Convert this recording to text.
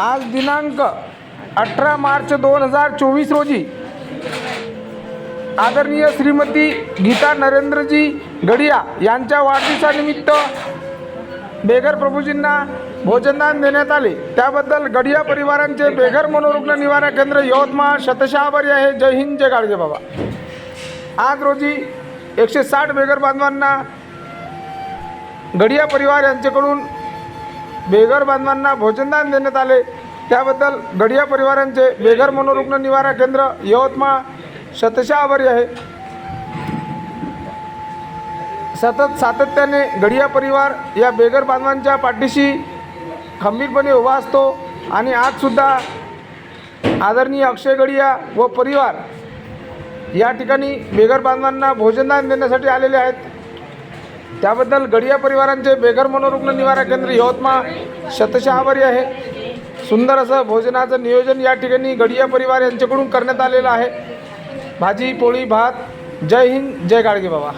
आज दिनांक अठरा मार्च दोन हजार चोवीस रोजी आदरणीय श्रीमती गीता नरेंद्रजी गडिया यांच्या वाढदिवसानिमित्त बेघर प्रभूजींना भोजनदान देण्यात आले. त्याबद्दल गडिया परिवारांचे बेघर मनोरुग्ण निवारण केंद्र यवतमाळ शतशः आभारी आहे. जय हिंद जय गाडगे बाबा. आज रोजी एकशे साठ बेघर बांधवांना गडिया परिवार यांच्याकडून बेघर बांधवांना भोजनदान देण्यात आले. त्याबद्दल गडिया परिवारांचे बेघर मनोरुग्ण निवारा केंद्र यवतमाळ शतशा आभारी आहे. सतत सातत्याने गडिया परिवार या बेघर बांधवांच्या पाठीशी खंबीरपणे उभा असतो आणि आजसुद्धा आदरणीय अक्षय गडिया व परिवार या ठिकाणी बेघर बांधवांना भोजनदान देण्यासाठी आलेले आहेत. त्याबद्दल गडिया परिवारांचे बेघर मनोरुग्ण निवारा केंद्र यवतमाळ शतशः आभारी आहे. सुंदर असं भोजनाचं नियोजन या ठिकाणी गडिया परिवार यांच्याकडून करण्यात आलेलं आहे. भाजी पोळी भात. जय हिंद जय गाडगे बाबा.